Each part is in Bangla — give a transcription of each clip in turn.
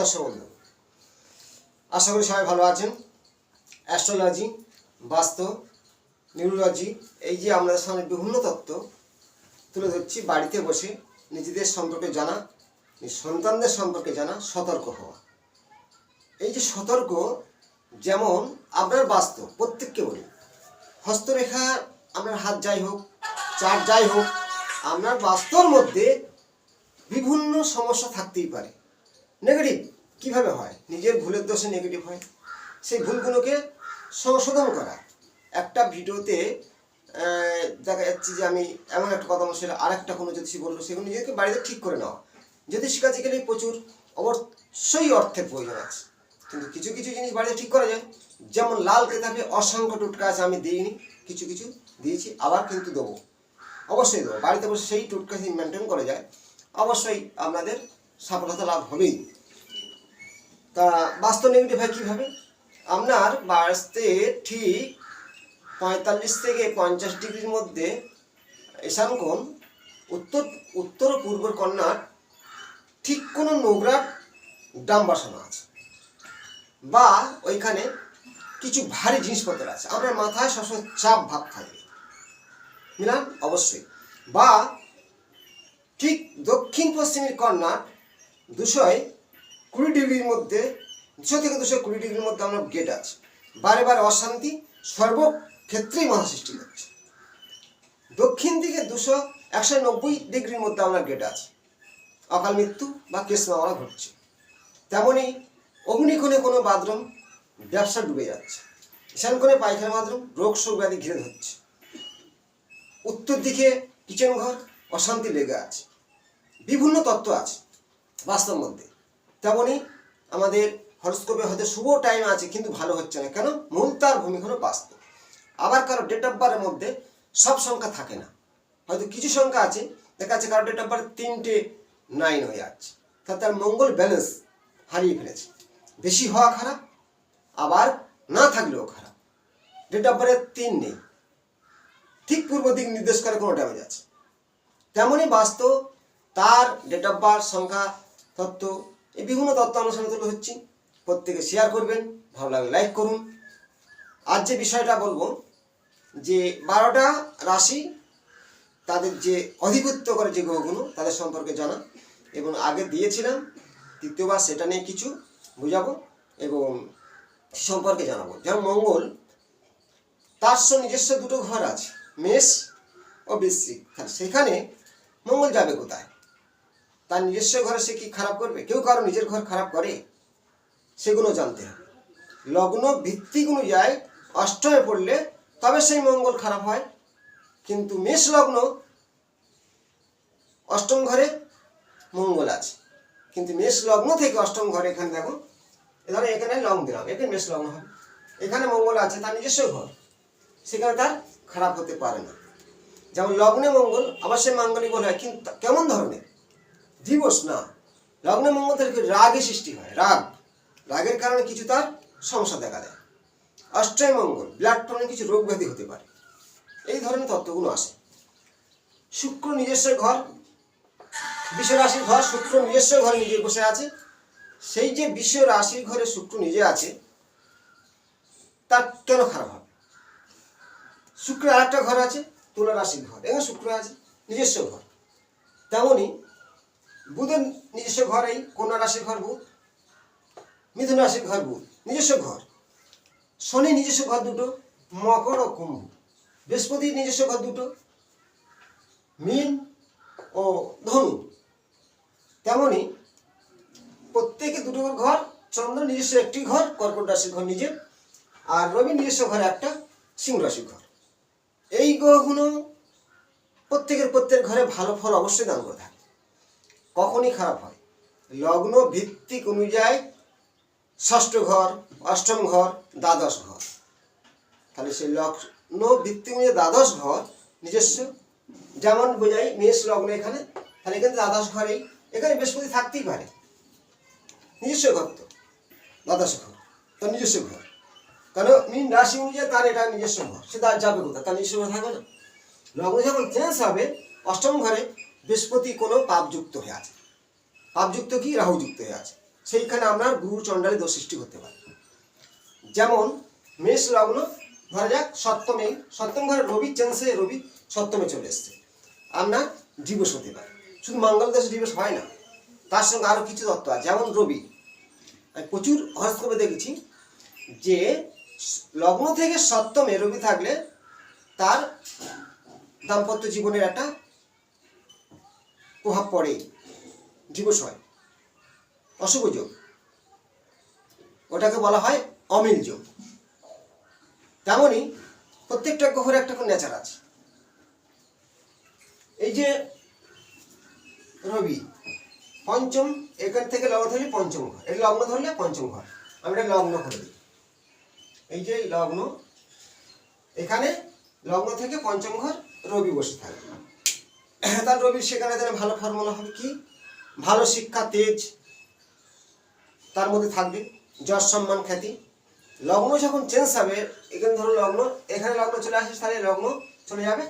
দর্শক বন্ধু আশা করি সবাই ভালো আছেন। অ্যাস্ট্রোলজি বাস্তু নিউরোলজি, এই যে আমাদের সামনে বিভিন্ন তত্ত্ব তুলে ধরছি, বাড়িতে বসে নিজেদের সম্পর্কে জানা, সন্তানদের সম্পর্কে জানা, সতর্ক হওয়া। এই যে সতর্ক, যেমন আপনার বাস্তব, প্রত্যেককে বলি। হস্তরেখা আপনার হাত যাই হোক চার যাই হোক, আপনার বাস্তর মধ্যে বিভিন্ন সমস্যা থাকতেই পারে। নেগেটিভ কীভাবে হয়? নিজের ভুলের দোষে নেগেটিভ হয়। সেই ভুলগুলোকে সংশোধন করা। একটা ভিডিওতে দেখা যাচ্ছে যে আমি এমন একটা কথা বলছি আর একটা কোনো জ্যোতিষী বলল, সেগুলো নিজেকে বাড়িতে ঠিক করে নেওয়া। জ্যোতিষী কাজে গেলে প্রচুর অবশ্যই অর্থের প্রয়োজন আছে। কিন্তু কিছু কিছু জিনিস বাড়িতে ঠিক করা যায়। যেমন লাল কেতাবে অসংখ্য টোটকা আছে, আমি দিইনি। কিছু কিছু দিয়েছি, আবার কিন্তু দেবো। অবশ্যই দেবো। বাড়িতে বসে সেই টোটকা মেনটেন করা যায়, অবশ্যই আপনাদের সফলতা লাভ হবেই। তা বাস্তব নেগেটিভ হয় কীভাবে? আপনার বাড়তে ঠিক পঁয়তাল্লিশ থেকে পঞ্চাশ ডিগ্রির মধ্যে কোণ উত্তর উত্তর ও পূর্ব কন্যার ঠিক কোনো নোংরা ডাম বাসানো আছে। বা ওইখানে কিছু ভারী জিনিসপত্র আছে। আপনার মাথায় সবসময় চাপ ভাব থাকবে মিলান, অবশ্যই। বা ঠিক দক্ষিণ পশ্চিমের কন্যা দুশোয় কুড়ি ডিগ্রির মধ্যে দুশো থেকে দুশো কুড়ি ডিগ্রির মধ্যে আপনার গেট আছে। বারে বারে অশান্তি সর্বক্ষেত্রেই মহা সৃষ্টি হচ্ছে। দক্ষিণ দিকে দুশো একশো নব্বই ডিগ্রির মধ্যে আপনার গেট আছে। অকাল মৃত্যু বা কেস মামলা ঘটছে। তেমনই অগ্নিকোণে কোনো বাথরুম, ব্যবসা ডুবে যাচ্ছে। ঈশান কোণে পায়খানা বাথরুম, রোগ শোক ব্যাধি ঘিরে ধরছে। উত্তর দিকে কিচেন ঘর, অশান্তি লেগে আছে। বিভিন্ন তত্ত্ব আছে। বাস্তব মধ্যে তেমনই আমাদের হরস্কোপে হয়তো শুভ টাইম আছে, কিন্তু ভালো হচ্ছে না। কেন? মূল তার ভূমি হলো আবার কারও ডেট অফ বারের মধ্যে সব সংখ্যা থাকে না। হয়তো কিছু সংখ্যা আছে, দেখা যাচ্ছে কারও ডেট অফ বার্থ তিনটে নাইন হয়ে যাচ্ছে। তা তার মঙ্গল ব্যালেন্স হারিয়ে ফেলেছে। বেশি হওয়া খারাপ, আবার না থাকলেও খারাপ। ডেট অফ বার্থের তিন নেই। ঠিক পূর্ব দিক নির্দেশ করে কোনো ড্যামেজ আছে। তেমনই বাস্তব তার ডেট অফ বার্থ সংখ্যা, তত্ত্ব এই বিভিন্ন তত্ত্ব আলোচনা তুলে হচ্ছি প্রত্যেকে শেয়ার করবেন, ভালো লাগলে লাইক করুন। আজ যে বিষয়টা বলব, যে বারোটা রাশি তাদের যে অধিপত্য করে যে গ্রহগুলো, তাদের সম্পর্কে জানা। এবং আগে দিয়েছিলাম দ্বিতীয়বার সেটা নিয়ে কিছু বুঝাবো এবং সম্পর্কে জানাব। যেমন মঙ্গল, তার সব নিজস্ব দুটো ঘর আছে, মেষ ও বৃশ্চিক। সেখানে মঙ্গল যাবে কোথায়? তার নিজস্ব ঘরে সে কি খারাপ করবে? কেউ কারও নিজের ঘর খারাপ করে? সেগুলো জানতে হবে। লগ্ন ভিত্তিক অনুযায়ী অষ্টমে পড়লে তবে সেই মঙ্গল খারাপ হয়। কিন্তু মেষ লগ্ন অষ্টম ঘরে মঙ্গল আছে। কিন্তু মেষ লগ্ন থেকে অষ্টম ঘরে এখানে দেখো, ধরো এখানে লং দিলাম এখানে মেষ লগ্ন হবে। এখানে মঙ্গল আছে, তার নিজস্ব ঘর। সেখানে তার খারাপ হতে পারে না। যেমন লগ্নে মঙ্গল, আবার সে মাঙ্গলিক বলে হয়। কিন্তু কেমন ধরনের? দিবস না। লগ্নে মঙ্গল থেকে রাগে সৃষ্টি হয়, রাগ। রাগের কারণে কিছু তার সমস্যা দেখা দেয়। অষ্টয় মঙ্গল ব্লাড টোনে কিছু রোগ ব্যাধি হতে পারে। এই ধরনের তত্ত্বগুলো আসে শুক্র নিজস্ব ঘর বিশ্ব রাশির ঘর, শুক্র নিজস্ব ঘরে নিজে বসে আছে। সেই যে বিশ্ব রাশির ঘরে শুক্র নিজে আছে, তার কেন খারাপ হবে? শুক্রের আরেকটা ঘর আছে তুলা রাশির ঘর। এখানে শুক্র আছে, নিজস্ব ঘর। তেমনই বুধের নিজস্ব ঘর এই কন্যা রাশির ঘর বুধ, মিথুন রাশির ঘর বুধ, নিজস্ব ঘর। শনি নিজস্ব ঘর দুটো, মকর ও কুম্ভ। বৃহস্পতি নিজস্ব ঘর দুটো, মীন ও ধনু। তেমনি প্রত্যেকে দুটো ঘর, চন্দ্র নিজস্ব একটি ঘর, কর্কট রাশির ঘর নিজের আর রবি নিজস্ব ঘরে একটা, সিংহ রাশির ঘর। এই গ্রহগুলো প্রত্যেকের প্রত্যেক ঘরে ভালো ফল অবশ্যই দান করে থাকে। কখনই খারাপ হয়। লগ্ন ভিত্তিক অনুযায়ী ষষ্ঠ ঘর, অষ্টম ঘর, দ্বাদশ ঘর। তাহলে সেই লগ্ন ভিত্তিক অনুযায়ী দ্বাদশ ঘর নিজস্ব। যেমন বোঝাই মেষ লগ্ন এখানে, তাহলে এখানে দ্বাদশ ঘরেই এখানে বৃহস্পতি থাকতেই পারে। নিজস্ব ঘর তো, দ্বাদশ ঘর তার নিজস্ব ঘর। কারণ মিন রাশি অনুযায়ী তার এটা নিজস্ব ঘর, সে যাবে কোথায়? তার নিজস্ব ঘর থাকবে না। লগ্ন যখন চেঞ্জ হবে, অষ্টম ঘরে বৃহস্পতি কোনো পাপযুক্ত হয়ে আছে। পাপযুক্ত কি? রাহুযুক্ত হয়ে আছে। সেইখানে আপনার গুরু চণ্ডালী দোষ সৃষ্টি করতে পারে। যেমন মেষ লগ্ন ধরা যাক সপ্তমে, সপ্তম ঘরে রবি চেন্সে, রবি সপ্তমে চলে এসছে। আপনার দিবস হতে পারে। শুধু মঙ্গল দোষ দিবস হয় না, তার সঙ্গে আরও কিছু তত্ত্ব আছে। যেমন রবি, আমি প্রচুর হরস্কোপে দেখেছি যে লগ্ন থেকে সপ্তমে রবি থাকলে তার দাম্পত্য জীবনের একটা প্রভাব পড়ে হয় অশুভ যোগ। ওটাকে বলা হয় অমিল যোগ। তেমনই প্রত্যেকটা গ্রহের একটা করে নেচার আছে। এই যে রবি, পঞ্চম, এখান থেকে লগ্ন ধরলে পঞ্চম ঘর। এই লগ্ন ধরলে পঞ্চম ঘর। আমি এটা লগ্ন করে দিই। এই যে লগ্ন, এখানে লগ্ন থেকে পঞ্চম ঘর রবি বসে থাকবে তার রবির সেখানে তাহলে ভালো ফর্মুলা হবে কি? ভালো শিক্ষা, তেজ তার মধ্যে থাকবে, যশ, সম্মান, খ্যাতি। লগ্ন যখন চেঞ্জ হবে, এখানে ধরো লগ্ন, এখানে লগ্ন চলে আসে, তাহলে লগ্ন চলে যাবে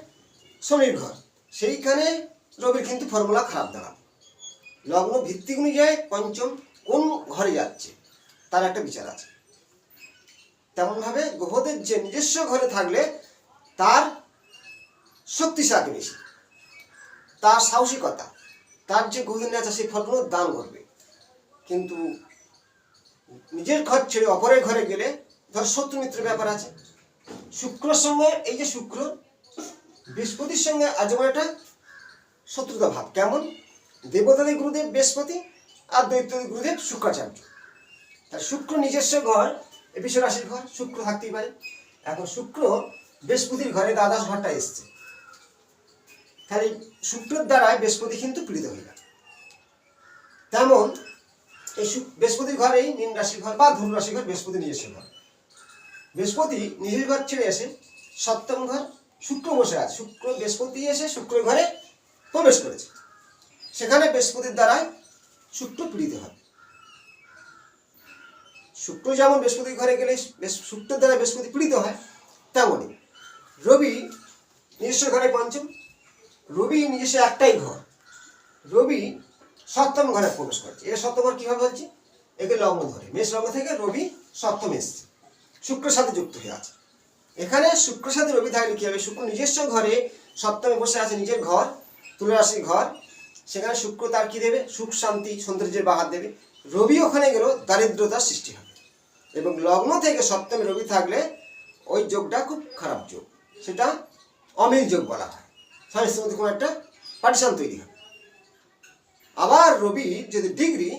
শনির ঘর। সেইখানে রবির কিন্তু ফর্মুলা খারাপ দাঁড়াবে। লগ্ন ভিত্তিক অনুযায়ী পঞ্চম কোন ঘরে যাচ্ছে? তার একটা বিচার আছে। তেমনভাবে গ্রহদের যে নিজস্ব ঘরে থাকলে তার শক্তিশালী বেশি। তার সাহসিকতা, তার যে গভীর নেচা সেই ফলগুলো দান করবে। কিন্তু নিজের ঘর ছেড়ে অপরের ঘরে গেলে ধর শত্রু মিত্র ব্যাপার আছে। শুক্রর সঙ্গে, এই যে শুক্র, বৃহস্পতির সঙ্গে আজমা একটা শত্রুতা ভাব। কেমন? দেবতাদের গুরুদেব বৃহস্পতি আর দৈত্যদের গুরুদেব শুক্রাচার্য। তার শুক্র নিজস্ব ঘর, এ বিশ্ব রাশির ঘর, শুক্র থাকতেই পারে। এখন শুক্র বৃহস্পতির ঘরে দ্বাদশ ঘরটা এসছে। তাহলে শুক্রের দ্বারায় বৃহস্পতি কিন্তু পীড়িত হয়ে গেল তেমন এই বৃহস্পতির ঘরেই মীন রাশির ঘর বা ধনু রাশির ঘর বৃহস্পতি নিজস্ব ঘর বৃহস্পতি নিজের ঘর ছেড়ে এসে সপ্তম ঘর শুক্র বসে আছে। শুক্র বৃহস্পতি এসে শুক্রের ঘরে প্রবেশ করেছে। সেখানে বৃহস্পতির দ্বারাই শুক্র পীড়িত হয়। শুক্র যেমন বৃহস্পতির ঘরে গেলে শুক্রের দ্বারা বৃহস্পতি পীড়িত হয়, তেমনই রবি নিজস্ব ঘরে পঞ্চম রবি নিজস্ব একটাই ঘর। রবি সপ্তম ঘরে প্রবেশ করছে। এটা সপ্তম ঘর কীভাবে হচ্ছে একে লগ্ন ধরে। মেষ লগ্ন থেকে রবি সপ্তম এসছে। শুক্রের সাথে যুক্ত হয়ে আছে। এখানে শুক্রের সাথে রবি থাকলে কী হবে? শুক্র নিজস্ব ঘরে সপ্তমে বসে আছে নিজের ঘর, তুলারাশির ঘর। সেখানে শুক্র তার কি দেবে? সুখ, শান্তি, সৌন্দর্যের বাহার দেবে। রবি ওখানে গেলেও দারিদ্রতার সৃষ্টি হবে। এবং লগ্ন থেকে সপ্তমে রবি থাকলে ওই যোগটা খুব খারাপ যোগ। সেটা অমিল যোগ বলা হয়। সায়েন্সের মধ্যে কোনো একটা পার্টিশন তৈরি হবে আবার রবি যদি ডিগ্রি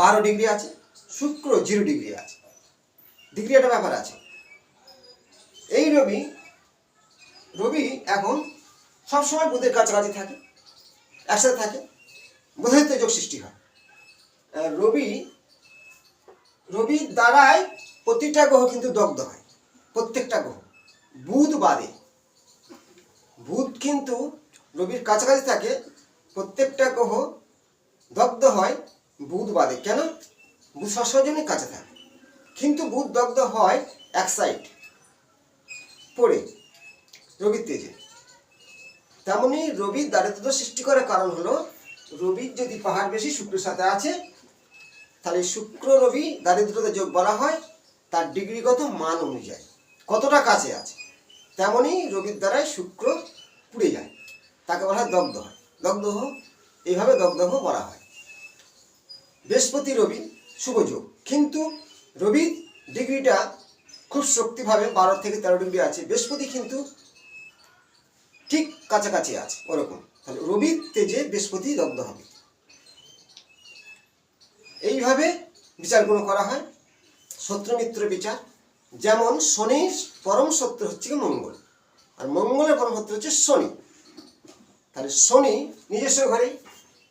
বারো ডিগ্রি আছে, শুক্র জিরো ডিগ্রি আছে। ডিগ্রি একটা ব্যাপার আছে। এই রবি রবি এখন সবসময় বুধের কাছাকাছি থাকে, একসাথে থাকে বুধের যোগ সৃষ্টি হয়। রবি, রবির দ্বারাই প্রতিটা গ্রহ কিন্তু দগ্ধ হয়, প্রত্যেকটা গ্রহ। বুধ বাদে বুধ কিন্তু রবির কাছাকাছি থাকে, প্রত্যেকটা গ্রহ দগ্ধ হয় বুধ বাদে। কেন? বুধ সবসময় কাছে থাকে। কিন্তু বুধ দগ্ধ হয় এক সাইড পড়ে, রবির তেজে। তেমনি রবির দারিদ্র সৃষ্টি করার কারণ হলো, রবির যদি পাহাড় বেশি, শুক্রের সাথে আছে, তাহলে শুক্র রবি দারিদ্রতা যোগ বলা হয়, তার ডিগ্রিগত মান অনুযায়ী। কতটা কাছে আছে? তেমনি রবির দ্বারাই শুক্র পুড়ে যায়। তাকে বলা হয় দগ্ধ হয়। দগ্ধহ এইভাবে দগ্ধহ বলা হয়। বৃহস্পতি, রবি, শুভ যোগ। কিন্তু রবি ডিগ্রিটা খুব শক্তিভাবে বারো থেকে তেরো ডিগ্রি আছে। বৃহস্পতি কিন্তু ঠিক কাছাকাছি আছে ওরকম। তাহলে রবি তেজে বৃহস্পতি দগ্ধ হবে। এইভাবে বিচারগুলো করা হয়। শত্রু মিত্র বিচার। যেমন শনির পরম শত্রু হচ্ছে মঙ্গল। আর মঙ্গলের শত্রু হচ্ছে শনি। তাহলে শনি নিজস্ব ঘরে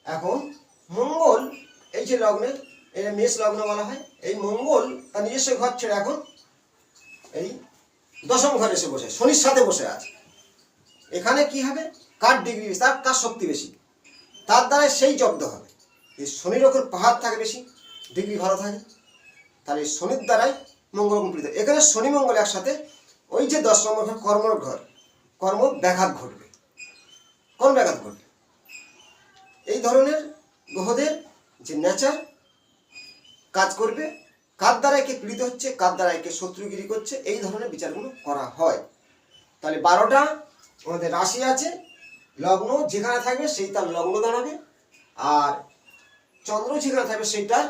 এখন মঙ্গল, এই যে লগ্নে এটা মেষ লগ্ন বলা হয়, এই মঙ্গল তার নিজস্ব ঘর ছেড়ে এখন এই দশম ঘরে এসে বসে, শনির সাথে বসে আছে। এখানে কি হবে? কার ডিগ্রি বেশি? তার কার শক্তি বেশি? তার দ্বারা সেই জব্দ হবে। এই শনির ওপর পাহাড় থাকে বেশি ডিগ্রি ভালো থাকে, তাহলে শনির দ্বারাই মঙ্গল কমপ্লিট এখানে শনি মঙ্গল একসাথে, ওই যে দশ নম্বর ঘর, কর্মর ঘর কর্ম ব্যাঘাত ঘটবে। কোন ব্যাঘাত ঘটবে। এই ধরনের গ্রহদের যে নেচার কাজ করবে, কার দ্বারা একে পীড়িত হচ্ছে, কার দ্বারা একে শত্রুগিরি করছে, এই ধরনের বিচারগুলো করা হয়। তাহলে বারোটা আমাদের রাশি আছে, লগ্ন যেখানে থাকবে সেই তার লগ্ন দাঁড়াবে, আর চন্দ্র যেখানে থাকবে সেইটার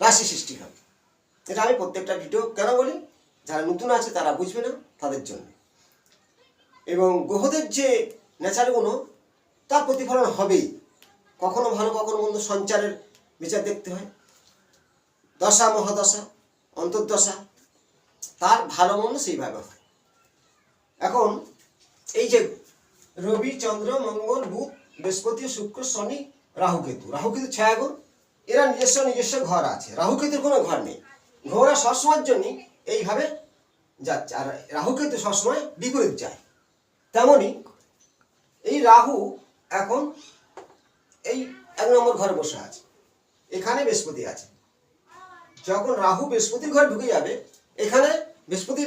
রাশি সৃষ্টি হবে। এটা আমি প্রত্যেকটা ভিডিও কেন বলি? যারা নতুন আছে তারা বুঝবে না তাদের জন্য। এবং গ্রহদের যে নেচারগুলো তার প্রতিফলন হবেই। কখনো ভালো, কখনো মন্দ সঞ্চারের বিচার দেখতে হয়। দশা, মহাদশা, অন্তর্দশা, তার ভালো, মন্দ সেইভাবে হয়। এখন এই যে রবি, চন্দ্র, মঙ্গল, বুধ, বৃহস্পতি, শুক্র, শনি রাহুকেতু রাহুকেতু ছায়াগুণ এরা নিজস্ব নিজস্ব ঘর আছে। রাহুকেতুর কোনো ঘর নেই। ঘোরা সবসময়ের জন্য এইভাবে যাচ্ছে। আর রাহুকেতু সবসময় বিপরীত যায়। তেমনই এই রাহু এখন এই এক নম্বর ঘরে বসে আছে। এখানে বৃহস্পতি আছে। যখন রাহু বৃহস্পতির ঘরে ঢুকে যাবে, এখানে বৃহস্পতি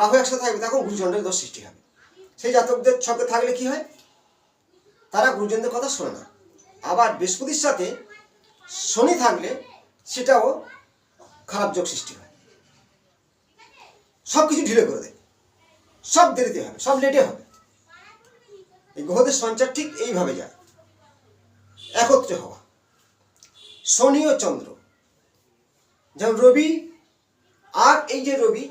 রাহু একসাথে থাকবে, তখন গুরুজনদের দোষ সৃষ্টি হবে। সেই জাতকদের ছকে থাকলে কি হয়? তারা গুরুজনদের কথা শোনে না। আবার বৃহস্পতির সাথে শনি থাকলে সেটাও খারাপ যোগ সৃষ্টি হয়। সব কিছু ঢিলে করে দেয়। সব দেরিতে হবে, সব লেটে হবে। এই গ্রহদের সঞ্চার ঠিক এইভাবে যায়। একত্রে হওয়া। শনি ও চন্দ্র। যেমন রবি আর এই যে রবি,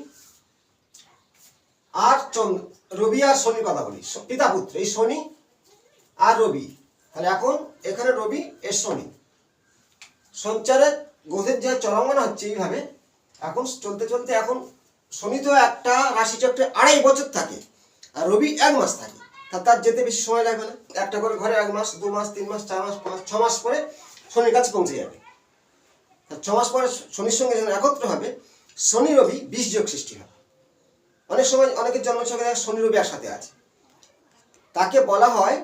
আর চন্দ্র, রবি আর শনি কথা বলি। পিতা পুত্র, এই শনি আর রবি। তাহলে এখন এখানে রবি এর শনি। সঞ্চারের গ্রহের যে চলমান হচ্ছে এইভাবে, এখন চলতে চলতে এখন শনি তো একটা রাশি চক্রে আড়াই বছর থাকে আর রবি এক মাস থাকে। তা তার যেতে বেশি সময় লাগবে না। একটা করে ঘরে এক মাস, দু মাস, তিন মাস, চার মাস, পাঁচ, ছ মাস পরে শনির কাছে পৌঁছে যাবে। ছ মাস পরে শনির সঙ্গে যখন একত্র হবে, শনি রবি বিষ যোগ সৃষ্টি হবে। অনেক সময় অনেকের জন্মছকে দেখা শনি রবি একসাথে আছে। তাকে বলা হয়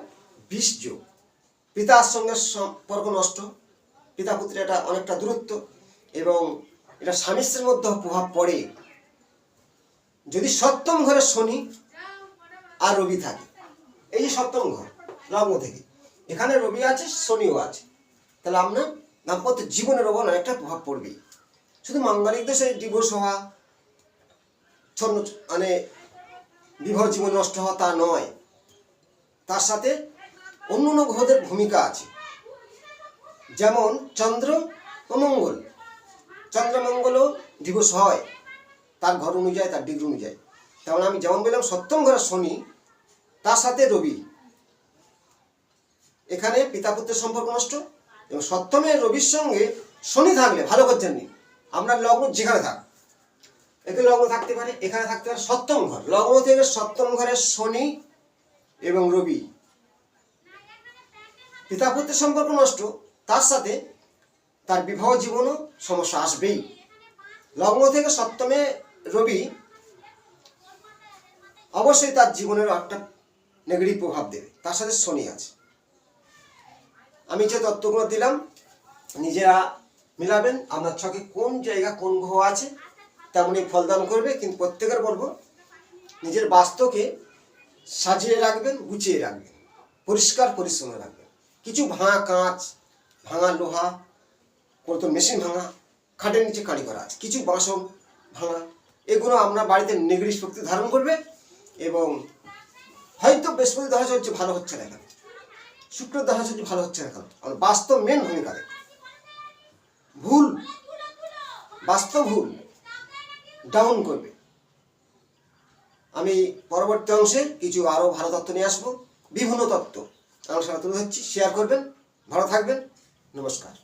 বিষ যোগ। পিতার সঙ্গে সম্পর্ক নষ্ট। পিতা পুত্রের এটা অনেকটা দূরত্ব এবং এটা স্বামী স্ত্রীর মধ্যে প্রভাব পড়ে। যদি সপ্তম ঘরে শনি আর রবি থাকে এই যে সপ্তম ঘর লগ্ন থেকে। এখানে রবি আছে, শনিও আছে। তাহলে আপনার দাম্পত্য জীবনের ওপর অনেকটা প্রভাব পড়বেই শুধু মাঙ্গলিক দেশে ডিভোর্স হওয়া, ছন্ন মানে বিবাহ জীবন নষ্ট হওয়া তা নয়। তার সাথে অন্য অন্য গ্রহদের ভূমিকা আছে। যেমন চন্দ্র ও মঙ্গল। চন্দ্র, মঙ্গলও দিবস হয়। তার ঘর অনুযায়ী, তার ডিগ্রি অনুযায়ী। তেমন আমি যেমন বললাম, সপ্তম ঘরের শনি তার সাথে রবি। এখানে পিতা পুত্রের সম্পর্ক নষ্ট এবং সপ্তমে রবির সঙ্গে শনি থাকলে ভালো করছেন নি। আমরা লগ্ন যেখানে থাক। এখানে লগ্ন থাকতে পারে, এখানে থাকতে পারে সপ্তম ঘর। লগ্ন থেকে সপ্তম ঘরের শনি এবং রবি। পিতা পুত্রের সম্পর্ক নষ্ট, তার সাথে তার বিবাহ জীবনও সমস্যা আসবেই। লগ্ন থেকে সপ্তমে রবি অবশ্যই তার জীবনের একটা নেগেটিভ প্রভাব দেবে। তার সাথে শনি আছে। আমি যে তত্ত্বগুলো দিলাম, নিজেরা মিলাবেন আপনার ছকে কোন জায়গা, কোন গ্রহ আছে, তেমনই ফলদান করবে, কিন্তু প্রত্যেকের বলব, নিজের বাস্তবকে সাজিয়ে রাখবেন, গুছিয়ে রাখবেন, পরিষ্কার পরিচ্ছন্ন রাখবেন। কিছু ভাঙা কাঁচ, ভাঙা লোহা কত মেশিন ভাঙা, খাটের নিচে কাঁড়ি করা আছে, কিছু বাসন ভাঙা, এগুলো আমরা বাড়িতে নেগেটিভ শক্তি ধারণ করবে এবং হয়তো বৃহস্পতি দশা চলছে, ভালো হচ্ছে না কেন শুক্র দশা চলছে, ভালো হচ্ছে না আর বাস্তব মেন ভূমিকা দেখে ভুল, বাস্তব ভুল ডাউন করবে। আমি পরবর্তী অংশে কিছু আরও ভালো তত্ত্ব নিয়ে আসব। বিভিন্ন তত্ত্ব। আমার সাথে তুলে ধরছি শেয়ার করবেন। ভালো থাকবেন। নমস্কার।